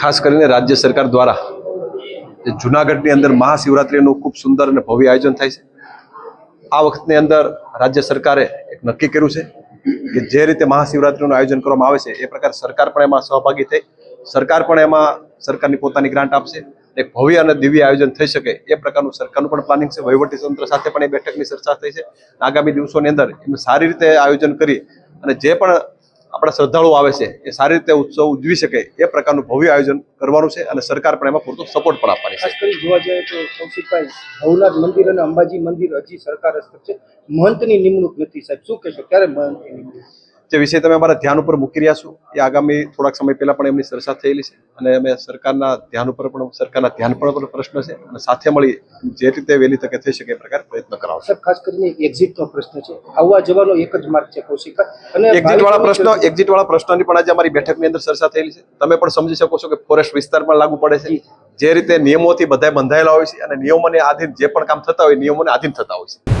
ખાસ કરીને રાજ્ય સરકાર દ્વારા જુનાગઢની અંદર મહાશિવરાત્રિનું ખૂબ સુંદર અને ભવ્ય આયોજન થાય છે. આ વખતની અંદર રાજ્ય સરકારે એક નક્કી કર્યું છે કે જે રીતે મહાશિવરાત્રિનું આયોજન કરવામાં આવે છે, એ પ્રકારે સરકાર પણ એમાં સહભાગી થઈ, સરકાર પણ એમાં સરકારની પોતાની ગ્રાન્ટ આપશે એક ભવ્ય અને દિવ્ય આયોજન થઈ શકે એ પ્રકારનું સરકારનું પણ પ્લાનિંગ છે. વહીવટી તંત્ર સાથે પણ એ બેઠકની ચર્ચા થઈ છે. આગામી દિવસોની અંદર એમ સારી રીતે આયોજન કરી અને જે પણ આપણા શ્રદ્ધાળુઓ આવે છે, એ સારી રીતે ઉત્સવ ઉજવી શકે એ પ્રકારનું ભવ્ય આયોજન કરવાનું છે અને સરકાર પણ એમાં પૂરતો સપોર્ટ પણ આપવાની છે. ખાસ કરી જોવા જઈએ તો કૌશિકભાઈ ભવનાથ મંદિર અને અંબાજી મંદિર હજી સરકાર હસ્તક છે. મહંતની નિમણૂક નથી સાહેબ. શું કહેશો? ક્યારે મહંતની નિમણૂક? જે વિષય તમે અમારા ધ્યાન ઉપર મૂકી રહ્યા છો એ આગામી થોડાક સમય પહેલા પણ એમની ચર્ચા થયેલી છે. અને અમે સરકારના ધ્યાન ઉપર પણ સરકારના ધ્યાન પર પણ પ્રશ્ન છે. અને સાથે મળી જે રીતે વહેલી તકે થઈ શકે એ પ્રકાર પ્રયત્ન કરાવશે. ખાસ કરીને એક્ઝિટનો પ્રશ્ન છે. આવવા જવાનો એક જ માર્ગ છે કૌશિકા. અને એક્ઝિટ વાળા પ્રશ્ન એક્ઝિટ વાળા પ્રશ્નની પણ આજે અમારી બેઠકની અંદર ચર્ચા થયેલી છે. તમે પણ સમજી શકો છો કે ફોરેસ્ટ વિસ્તાર પણ લાગુ પડે છે. જે. રીતે નિયમોથી બધા બંધાયેલા હોય છે અને નિયમોને આધીન જે પણ કામ થતા હોય નિયમોને આધીન થતા હોય છે.